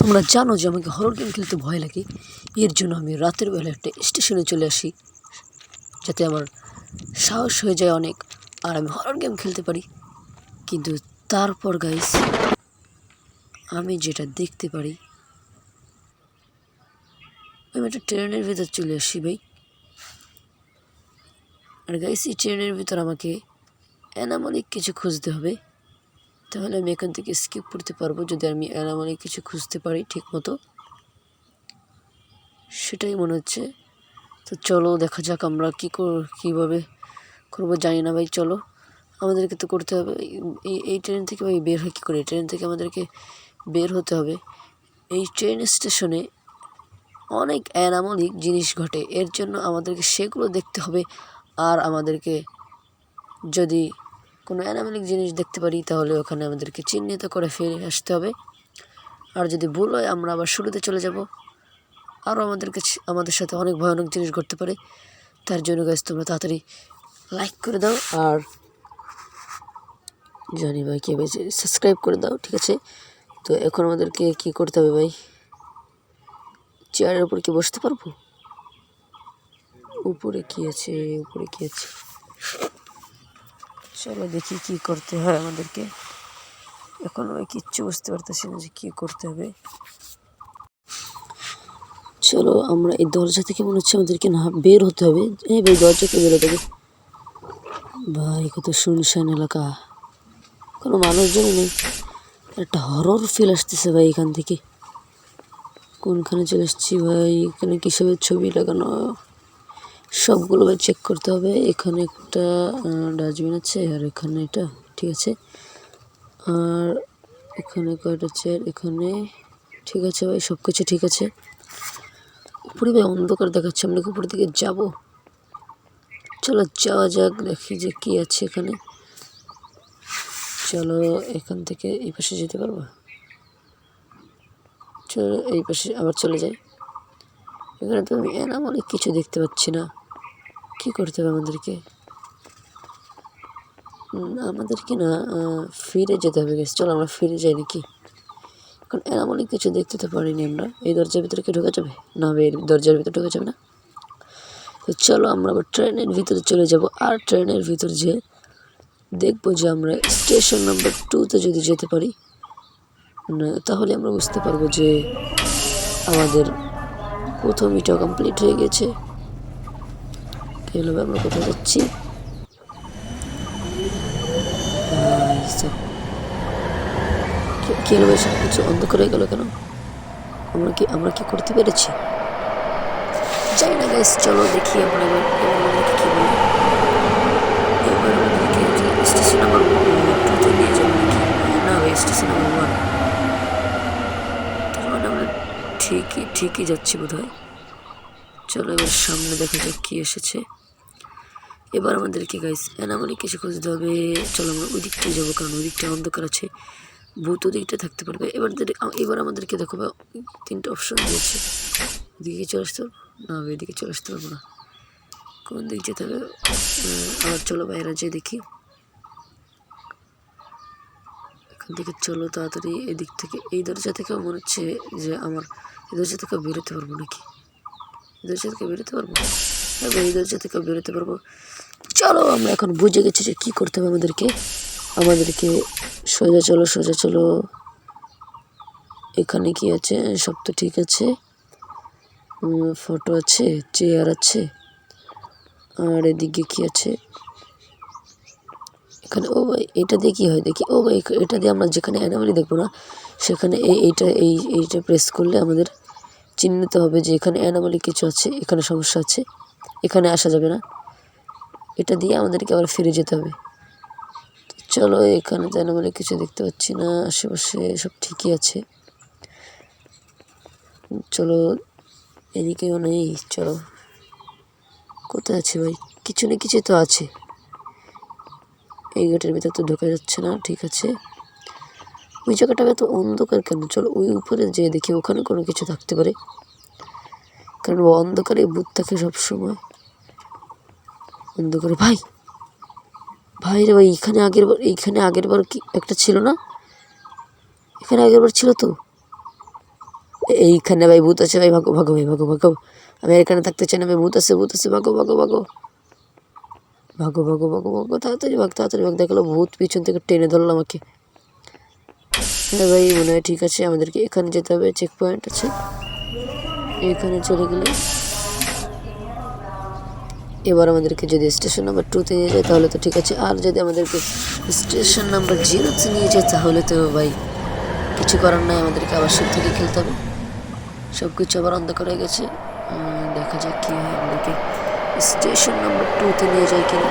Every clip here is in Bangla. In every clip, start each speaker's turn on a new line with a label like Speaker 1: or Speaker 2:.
Speaker 1: তোমরা জানো যে আমাকে হরর গেম খেলতে ভয় লাগে। এর জন্য আমি রাতের বেলা একটা স্টেশনে চলে আসি, যাতে আমার সাহস হয়ে যায় অনেক, আর আমি হরর গেম খেলতে পারি। কিন্তু তারপর গাইস আমি যেটা দেখতে পারি, আমি একটা ট্রেনের ভিতর চলে আসি ভাই। আর গাইস এই ট্রেনের ভিতর আমাকে অ্যানামলিক কিছু খুঁজতে হবে। তাহলে আমি এখান থেকে স্কিপ করতে পারব যদি আমি অ্যানামলিক কিছু খুঁজতে পারি ঠিক মতো সেটাই মনে হচ্ছে। তো চলো দেখা যাক আমরা কী কর, কীভাবে করব জানি না ভাই, চলো। আমাদেরকে তো করতে হবে। এই এই ট্রেন থেকে ভাই বের হয় কী করে? ট্রেন থেকে আমাদেরকে বের হতে হবে। এই ট্রেন স্টেশনে অনেক অ্যানামলিক জিনিস ঘটে। এর জন্য আমাদেরকে সেগুলো দেখতে হবে। আর আমাদেরকে যদি কোনো অ্যানামলিক জিনিস দেখতে পারি, তাহলে ওখানে আমাদেরকে চিহ্নিত করে ফিরে আসতে হবে। আর যদি ভুল হয়, আমরা আবার শুরুতে চলে যাব। আরও আমাদের কাছে আমাদের সাথে অনেক ভয়ানক জিনিস ঘটতে পারে। তার জন্য গাছ তোমরা তাড়াতাড়ি লাইক করে দাও আর জানি ভাই কে বেঁচে সাবস্ক্রাইব করে দাও, ঠিক আছে? তো এখন আমাদেরকে কি করতে হবে ভাই? চেয়ারের উপর কি বসতে পারব? উপরে কি আছে? উপরে কি আছে? চলো দেখি কি করতে হয় আমাদেরকে। এখন আমি কিচ্ছু বুঝতে পারতেছি না যে কী করতে হবে। চলো, আমরা এই দরজা থেকে মনে হচ্ছে আমাদেরকে না বের হতে হবে। এই ভাই, দরজা থেকে বেরোতে হবে। ভাই, কত শুনশান এলাকা। কোনো মানুষজন নেই। একটা হরর ফিল আসতেছে ভাই এখান থেকে। কোনখানে চলে এসেছি ভাই? এখানে কিসবের ছবি লাগানো? সবগুলো চেক করতে হবে। এখানে একটা ডাস্টবিন আছে, আর এখানে এটা, ঠিক আছে? আর এখানে কয়টা চেয়ার এখানে, ঠিক আছে ভাই সব কিছু ঠিক আছে। উপরে ভাই, অন্ধকার দেখাচ্ছে, আমরা কি উপরের দিকে যাব? চলো যাওয়া যাক, দেখি যে কি আছে এখানে। চলো এখান থেকে এই পাশে যেতে পারব? চলো এই পাশে আবার চলে যাই। এখানে তো আমি এনাম অনেক কিছু দেখতে পাচ্ছি না। কি করতে হবে আমাদেরকে? আমাদেরকে না ফিরে যেতে হবে গেছে চলো আমরা ফিরে যাই নাকি? কারণ এরম অনেক কিছু দেখতে তো পারিনি আমরা। এই দরজার ভিতরে কি ঢোকা যাবে? না এই দরজার ভিতরে ঢোকা যাবে না? তো চলো আমরা আবার ট্রেনের ভিতরে চলে যাব। আর ট্রেনের ভিতর যে দেখব যে আমরা স্টেশন নাম্বার টুতে যদি যেতে পারি, না, তাহলে আমরা বুঝতে পারব যে আমাদের প্রথম ইটা কমপ্লিট হয়ে গেছে। এভাবে আমরা কোথায় যাচ্ছি। কি- হলো সব কিছু অন্ধকার হয়ে গেল কেন? আমরা কি আমরা কি করতে পেরেছি? যাই না গাইস চলো দেখি আমরা এবার বলে। এবার নিয়ে না মানে আমরা ঠিকই ঠিকই যাচ্ছি বোধ হয় চলো এবার সামনে দেখা যাক কি এসেছে। এবার আমাদেরকে গাইস এনামনি কিছু খুঁজতে হবে। চলো আমরা ওই দিকটায় যাব, কারণ ওই দিকটা অন্ধকার আছে। ভূত ওদিকটা থাকতে পারবে। এবার এবার আমাদেরকে দেখো তিনটে অপশন দিয়েছে। ওদিকে চলে আসতে পারব? না আমি এদিকে চলে আসতে পারব না। কোন দিক যেতে হবে? আবার চলো বাইরে যেয়ে দেখি। এখান থেকে চলো তাড়াতাড়ি, এদিক থেকে। এই দরজা থেকে মনে হচ্ছে যে আমার, এই দরজা থেকে বেরোতে পারব নাকি? এই দরজা থেকে বেরোতে পারব? ভাই, এই দরজা থেকে বেরোতে পারব। চলো আমরা এখন বুঝে গেছি যে কী করতে হবে আমাদেরকে। আমাদেরকে সোজা চলো সোজা চলো। এখানে কি আছে? সব তো ঠিক আছে। ফটো আছে চেয়ার আছে। আর এদিকে কি আছে? এখানে ও ভাই এটা দিয়ে কী হয়? দেখি ও ভাই এটা দিয়ে আমরা যেখানে অ্যানামালি দেখব না সেখানে এই এইটা এই এইটা প্রেস করলে আমাদের চিহ্নিত হবে যে এখানে অ্যানামালি কিছু আছে এখানে সমস্যা আছে। এখানে আসা যাবে না। এটা দিয়ে আমাদেরকে আবার ফিরে যেতে হবে। চলো, এখানে যেন অ্যানামালি কিছু দেখতে পাচ্ছি না। আশেপাশে সব ঠিকই আছে। চলো, এদিকেও নেই। চলো। কোথায় আছে ভাই? কিছু না কিছু তো আছে। এই গেটের ভিতর তো ঢোকা যাচ্ছে না, ঠিক আছে। ওই জায়গাটা এত অন্ধকার কেন? চলো, ওই উপরে যেয়ে দেখি। ওখানে কোনো কিছু থাকতে পারে। কারণ অন্ধকারে ভূত থাকে সবসময়। অন্ধকারে ভাই ভাই রে ভাই এখানে আগের বার, এইখানে আগের বার কি একটা ছিল না? এখানে আগের বার ছিল তো? এইখানে ভাই ভূত আছে, ভাই, ভাগো ভাগো, ভাই, ভাগো ভাগো। আমি এখানে থাকতে চাই না, ভাই, ভূত আছে ভূত আছে, ভাগো ভাগো ভাগো। ভাগো ভাগো ভাগো ভাগো, তাড়াতাড়ি ভাগ তাড়াতাড়ি ভাগ, দেখল ভূত পিছন থেকে টেনে ধরলো আমাকে। হ্যাঁ ভাই, মনে হয় ঠিক আছে, আমাদেরকে এখানে যেতে হবে চেক পয়েন্ট আছে। এখানে চলে গেলে এবার আমাদেরকে যদি স্টেশন নাম্বার টুতে নিয়ে যায়, তাহলে তো ঠিক আছে। আর যদি আমাদেরকে স্টেশন নাম্বার জিরোতে নিয়ে যায়, তাহলে তো ভাই কিছু করার নাই, আমাদেরকে আবার শুরু থেকে খেলতে হবে। সব কিছু আবার অন্ধকার হয়ে গেছে। দেখা যাক কী হয় আমাদেরকে স্টেশন নাম্বার টুতে নিয়ে যায় কিনা।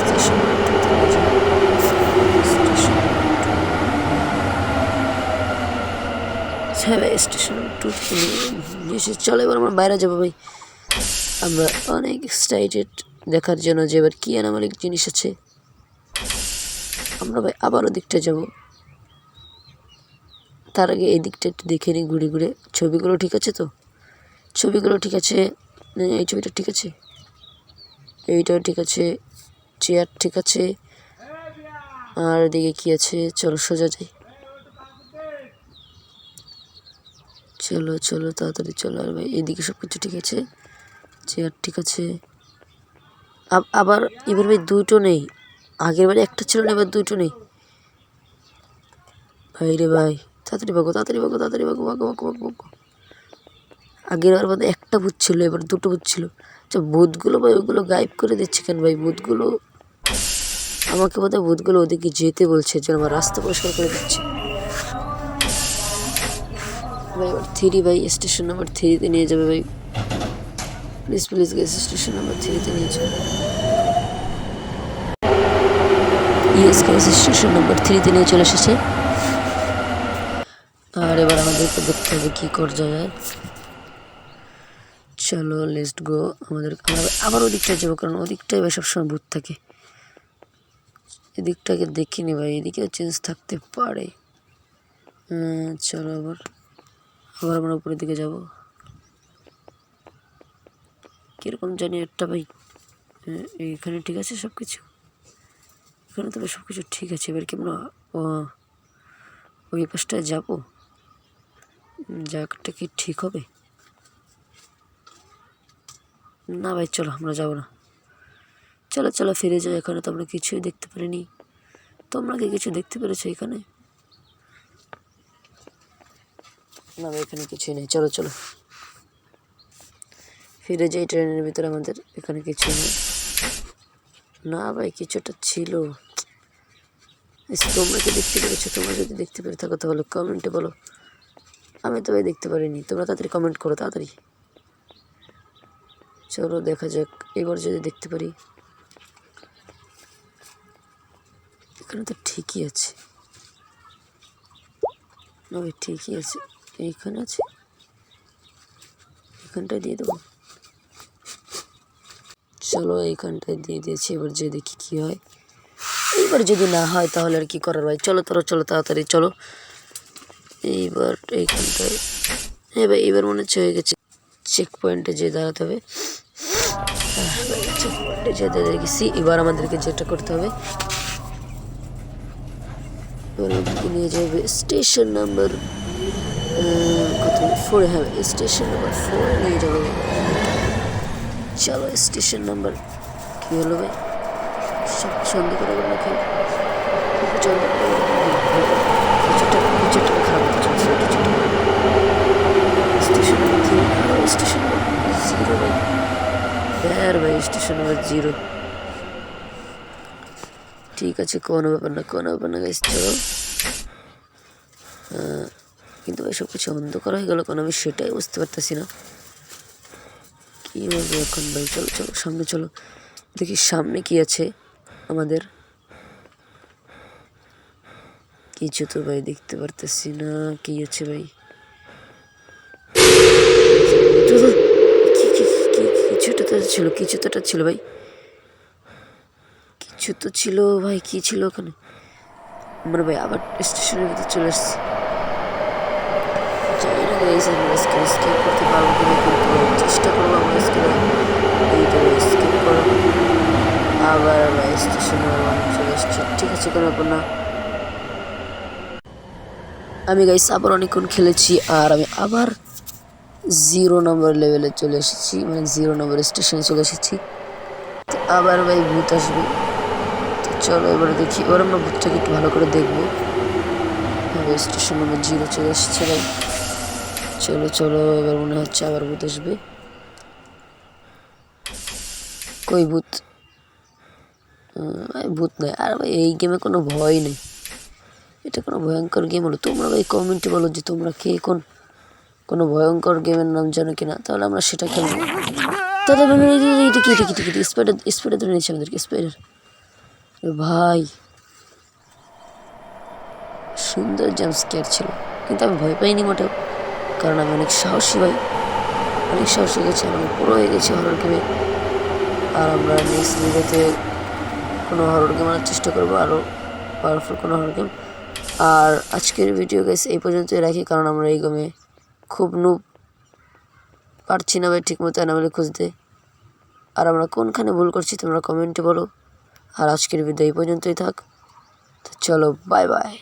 Speaker 1: স্টেশন নাম্বার টুতে নিয়ে যায় স্টেশন হ্যাঁ ভাই স্টেশন টু এসে চলো, এবার আমরা বাইরে যাব, ভাই। আমরা অনেক এক্সাইটেড দেখার জন্য যে এবার কী অ্যানামালিক জিনিস আছে। আমরা, ভাই, আবারও দিকটা যাব। তার আগে এই দিকটা একটু দেখে নিই ঘুরে ঘুরে। ছবিগুলো ঠিক আছে তো? ছবিগুলো ঠিক আছে? এই ছবিটা ঠিক আছে? এইটাও ঠিক আছে? চেয়ার ঠিক আছে? আর এদিকে কী আছে? চলো, সোজা যাই। চলো চলো, তাড়াতাড়ি চলো। আর ভাই, এদিকে সব কিছু ঠিক আছে? চেয়ার ঠিক আছে? আব- আবার, এবার ভাই দুটো নেই। আগের বারে একটা ছিল না, এবার দুটো নেই। ভাই রে ভাই, তাড়াতাড়ি বাগো তাড়াতাড়ি বাগো তাড়াতাড়ি বাগো বাগো বাগো বাগো বাগো আগের বার বোধহয় একটা ভূত ছিল, এবার দুটো ভূত ছিল। আচ্ছা ভূতগুলো ভাই ওগুলো গায়েব করে দিচ্ছে কেন ভাই? ভূতগুলো আমাকে বোধহয় ভূতগুলো ওদিকে যেতে বলছে, যেন আমার রাস্তা পরিষ্কার করে দিচ্ছে। ভাই এবার থ্রি ভাই স্টেশন নাম্বার থ্রিতে নিয়ে যাবে ভাই। Please please guess station number থ্রিতে নিয়ে যাবে। ইয়েস গাইস স্টেশন নাম্বার থ্রিতে নিয়ে চলে এসেছে। আর এবার আমাদেরকে দেখতে হবে কী করা যায় চলো লেস্ট গো আমাদের আবার ওদিকটায় যাব, কারণ ওদিকটায় ভাই সবসময় ভূত থাকে। এদিকটাকে দেখিনি ভাই, এদিকেও চেঞ্জ থাকতে পারে। চলো আবার। আবার আমরা উপরের দিকে যাব। কীরকম জানি একটা ভাই এইখানে ঠিক আছে সব কিছু এখানে তবে সব কিছু ঠিক আছে, এবার কি আমরা ওই পাশটায় যাব? জায়গাটা কি ঠিক হবে? না ভাই, চলো আমরা যাব না। চলো চলো, ফিরে যাই, এখানে তো আমরা কিছুই দেখতে পারিনি। তোমরা কি কিছু দেখতে পেরেছ এখানে? না এখানে কিছুই নেই। চলো চলো। ফিরে যাই ট্রেনের ভিতরে, আমাদের এখানে কিছুই নেই। না ভাই, কিছুটা ছিল। তোমরা কি দেখতে পেরেছ? তোমরা যদি দেখতে পেরে থাকো, তাহলে কমেন্টে বলো। আমি তো ভাই দেখতে পারিনি। তোমরা তাড়াতাড়ি কমেন্ট করো, তাড়াতাড়ি। চলো, দেখা যাক। এবার যদি দেখতে পারি, এখানে তো ঠিকই আছে। ঠিকই আছে। এইখানে আছে। এখানটায় দিয়ে দেবো। চলো এইখানটায় দিয়ে দিয়েছি। এবার যে দেখি কী হয়। এইবার যদি না হয় তাহলে আর কি করার ভাই? চলো তোরা চলো তাড়াতাড়ি, চলো। এইবার এইখানটায় হ্যাঁ ভাই এবার মনে হচ্ছে হয়ে গেছে। চেক পয়েন্টে যেয়ে দাঁড়াতে হবে। চেক পয়েন্টে যেতে দেখেছি এবার আমাদেরকে যেটা করতে হবে। এবার নিয়ে যাবে স্টেশন নাম্বার কত ফোর হ্যাঁ স্টেশন নাম্বার ফোর নিয়ে যাবে। চলো স্টেশন নাম্বার কী হলো ভাই সব সন্দেহ করে খারাপ চলছে কিছুটা স্টেশন স্টেশন জিরো হ্যাঁ স্টেশন নাম্বার জিরো ঠিক আছে কোনো ব্যাপার না কোনো ব্যাপার না গাইস আহ, কিন্তু ভাই সব কিছু অন্ধকার হয়ে গেল কারণ আমি সেটাই বুঝতে পারতেছি না। কী হবে এখন ভাই? চলো চলো, সামনে চলো। দেখি সামনে কি আছে আমাদের। কিছু তো ভাই দেখতে পারতেছি না। কি আছে ভাই? কিছুটা তো ছিল, কিছু তো ছিল ভাই। কিছু তো ছিল ভাই, কি ছিল ওখানে? আমরা ভাই, আবার স্টেশনের ভিতরে চলে এসেছি জানি না গাইস আমরা স্কিপ করতে পারব কিনা কিন্তু চেষ্টা করব আমরা স্কিপ এইটা স্কিপ করব আবার আমরা স্টেশনে চলে এসেছি। ঠিক আছে ব্যাপার না। আমি গাইস আবার অনেকক্ষণ খেলেছি আর আমি আবার জিরো নম্বর লেভেলে চলে এসেছি। মানে জিরো নম্বর স্টেশনে চলে এসেছি। আবার ভাই ভূত আসবে। তো চলো এবারে দেখি। এবার আমরা ভূতটাকে একটু ভালো করে দেখব। স্টেশন নম্বর জিরো চলে এসেছে ভাই। চলো চলো, এবার মনে হচ্ছে আবার ভূত আসবে। কই ভূত? ভূত নাই আর ভাই, এই গেমে কোনো ভয় নেই। এটা কোনো ভয়ঙ্কর গেম হলো। তোমরা ভাই কমেন্টে বলো যে তোমরা কে, কোন, কোনো ভয়ঙ্কর গেমের নাম জানো কিনা? তাহলে আমরা সেটা খেলব। ধরে আমাদেরকে ভাই, সুন্দর স্কেয়ার ছিল। কিন্তু আমি ভয় পাইনি মোটেও। কারণ আমি অনেক সাহসী ভাই। অনেক সাহসী গেছি, আমি পুরো হয়ে গেছি হরর গেমে আর আমরা নেক্সট ভিডিওতে কোনো হরর গেম আনার চেষ্টা করব আরও পাওয়ারফুল কোনো হরর গেম আর আজকের ভিডিও গেছে এই পর্যন্তই রাখি, কারণ আমরা এই গেমে খুব নুব পারছি না ভাই ঠিক মতো অ্যানামেলে খুঁজতে। আর আমরা কোনখানে ভুল করছি তোমরা কমেন্টে বলো। আর আজকের ভিডিও এই পর্যন্তই থাক। তো চলো বাই বাই